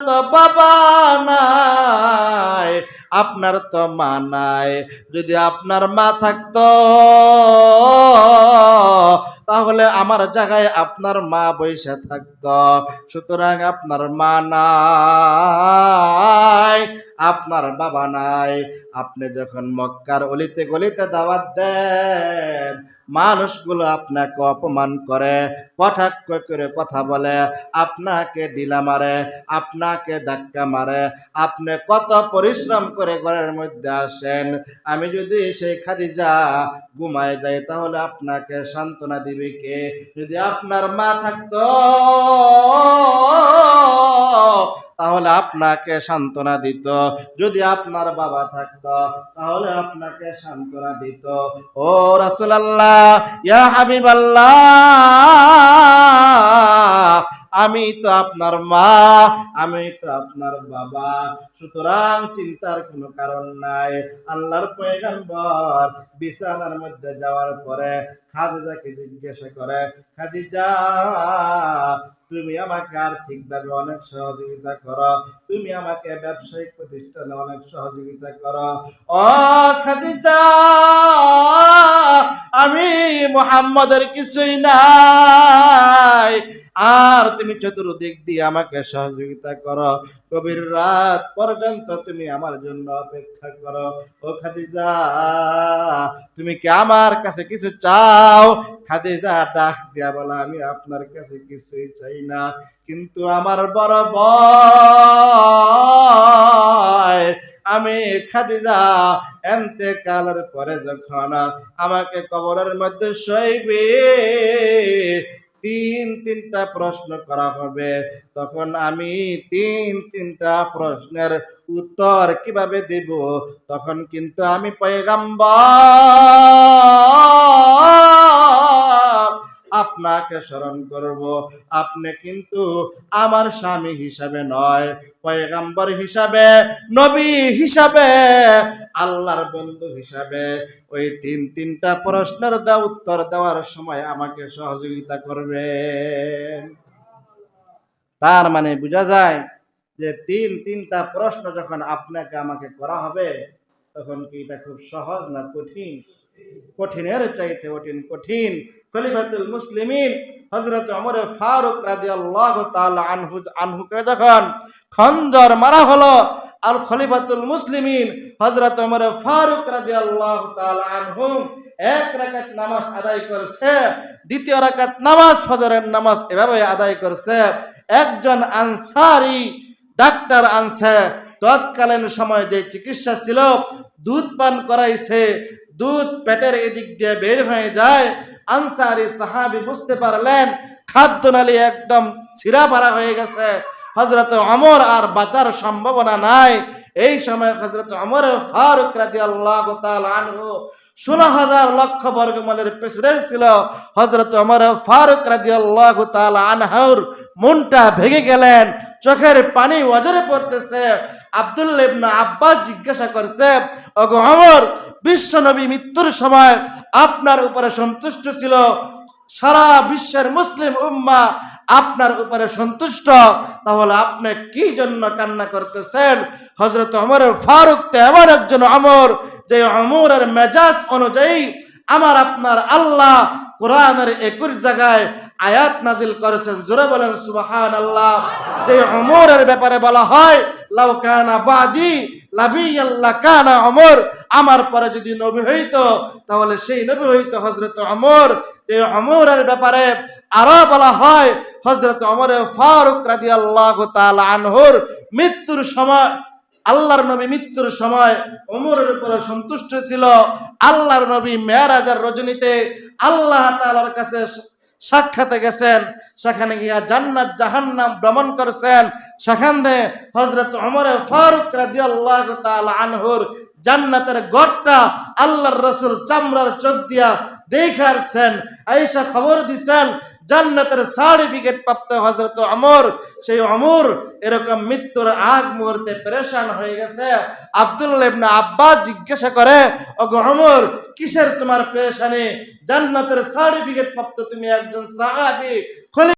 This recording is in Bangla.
তো বাবা নাই। আপনার তো মা নাই। যদি আপনার মা থাকতো তাহলে আমার জায়গায় আপনার মা বৈশা থাকতো। সুতরাং আপনার মা নাই, আপনার বাবা নাই। আপনি যখন মক্কার অলিতে গলিতে দাওয়াত দেন, মানুষগুলো আপনাকে অপমান করে, কটাক্ষ করে কথা বলে, আপনাকে ডিলা মারে, আপনাকে ধাক্কা মারে, আপনি কত পরিশ্রম করে ঘরের মধ্যে আসেন। আমি যদি সেই খাদিজা ঘুমায় যাই, তাহলে আপনাকে সান্ত্বনা দিবে কে যদি আপনার মা থাকতো, তাহলে আপনাকে সান্ত্বনা দিত। যদি আপনার বাবা থাকত, তাহলে আপনাকে সান্ত্বনা দিত। ও রাসূলুল্লাহ, ইয়া হাবিবাল্লাহ আমি তো আপনার মা, আমি তো আপনার বাবা। সুতরাং চিন্তার কোনো কারণ নাই। আল্লাহর পয়গাম্বর বিছানার মধ্যে যাওয়ার পরে খাদিজাকে জিজ্ঞাসা করে, খাদিজা তুমি আমাকে আর্থিকভাবে অনেক সহযোগিতা করো। তুমি আমাকে ব্যবসায়িক প্রতিষ্ঠানে অনেক সহযোগিতা করো। ও খাদিজা, আমি মোহাম্মদের কিছুই নাই। আর তুমি চতুর্দিক দিয়ে আমাকে সহযোগিতা করো। কবির রাত পর্যন্ত তুমি আমার জন্য অপেক্ষা করো। ও খাদিজা, তুমি কি আমার কাছে কিছু চাও? খাদিজা ডাক দিয়া বলা, আমি আপনার কাছে কিছুই চাই না, কিন্তু আমার বড় ভয় আমি খাদিজা এনতে কালের পরে যখন আমাকে কবরের মধ্যে শৈবে তিন তিনটা প্রশ্ন করা হবে। তখন আমি তিন তিনটা প্রশ্নের উত্তর কীভাবে দেব? তখন কিন্তু আমি পয়গাম্বার আপনাকে স্মরণ করব। আপনি কিন্তু আমার স্বামী হিসাবে নয়, পয়গাম্বর হিসাবে, নবী হিসাবে, আল্লাহর বন্ধু হিসাবে। ওই তিন তিনটা প্রশ্নের দা উত্তর দেওয়ার সময় আমাকে সহযোগিতা করবে তার মানে বোঝা যায় যে তিন তিনটা প্রশ্ন যখন আপনাকে আমাকে করা হবে, তখন কি এটা খুব সহজ না কঠিন? কঠিনের চাইতে কঠিন কঠিন। খলিফাতুল মুসলিমিন হজরত ওমর ফারুক রাদিয়াল্লাহু তাআলা আনহু, আনহুকে যখন খঞ্জর মারা হলো আর খলিফাতুল মুসলিমিন হজরত ওমর ফারুক রাদিয়াল্লাহু তাআলা আনহুম এক রাকাত নামাজ আদায় করছে, দ্বিতীয় রাকাত নামাজ ফজরের নামাজ এভাবে আদায় করছে। একজন আনসারি ডাক্তার আনছে, তৎকালীন সময় যে চিকিৎসা ছিল, দুধ পান করাইছে দুধ পেটের এদিক দিয়ে বের হয়ে যায়। আনসারি সাহাবি বুঝতে পারলেন, খাদ্য নালী একদম ছিঁড়া পারা হয়ে গেছে। হজরত অমর আর বাঁচার সম্ভাবনা নাই। এই সময় হজরত অমর ফারুক রাদি আল্লাহ আনহু ষোলো হাজার লক্ষ বর্গমালের প্রেসিডেন্ট ছিল। হজরত অমর ফারুক রাদি আল্লাহ আনহুর মনটা ভেঙে গেলেন। চোখের পানি অজরে পড়তেছে। আব্দুল্লাহ আব্বাস জিজ্ঞাসা করছে, ওগো অমর বিশ্ব নবী মৃত্যুর সময় আপনার উপরে সন্তুষ্ট ছিল? সারা বিশ্বের মুসলিম উম্মা আপনার উপরে সন্তুষ্ট? তাহলে আপনি কি জন্য কান্না করতেছেন? হজরত অমরের ফারুক তো একজন অমর, যে অমরের মেজাজ অনুযায়ী আমার আপনার আল্লাহ কোরআনের একুশ জায়গায় আয়াত নাজিল করেছেন। জোরে বলেন সুবাহান আল্লাহ যে অমরের ব্যাপারে বলা হয়, লাউ কানা বাদি লাবি আল্লাহ কানা অমর আমার পরে যদি নবী হইতো, তাহলে সেই নবী হইতো হজরত অমর এই অমরের ব্যাপারে আরও বলা হয় হজরত অমর ফারুক রাদি আল্লাহ আনহুর মৃত্যুর সময়, আল্লাহর নবী মৃত্যুর সময় ওমরের উপরে সন্তুষ্ট ছিল। আল্লাহর নবী মেয়ারাজার রজনীতে আল্লাহ তাআলার কাছে সাক্ষাতে গেছেন, সেখানে গিয়া জান্নাত জাহান্নাম ভ্রমণ করছেন। সেখানে হজরত অমরে ফারুক রাদিয়াল্লাহু তাআলা আনহুর জান্নাতের গড়টা আল্লাহর রসুল চামড়ার চোখ দিয়া দেখারছেন। আইসা খবর দিছেন, জান্নাতের সার্টিফিকেট প্রাপ্ত হজরত অমর, সেই অমর এরকম মৃত্যুর আগ মুহূর্তে পরেশান হয়ে গেছে। আব্দুল্লাহ ইবনে আব্বাস জিজ্ঞাসা করে, ওগো অমর, কিসের তোমার পেরেশানি? জান্নাতের সার্টিফিকেট প্রাপ্ত তুমি একজন সাহাবী।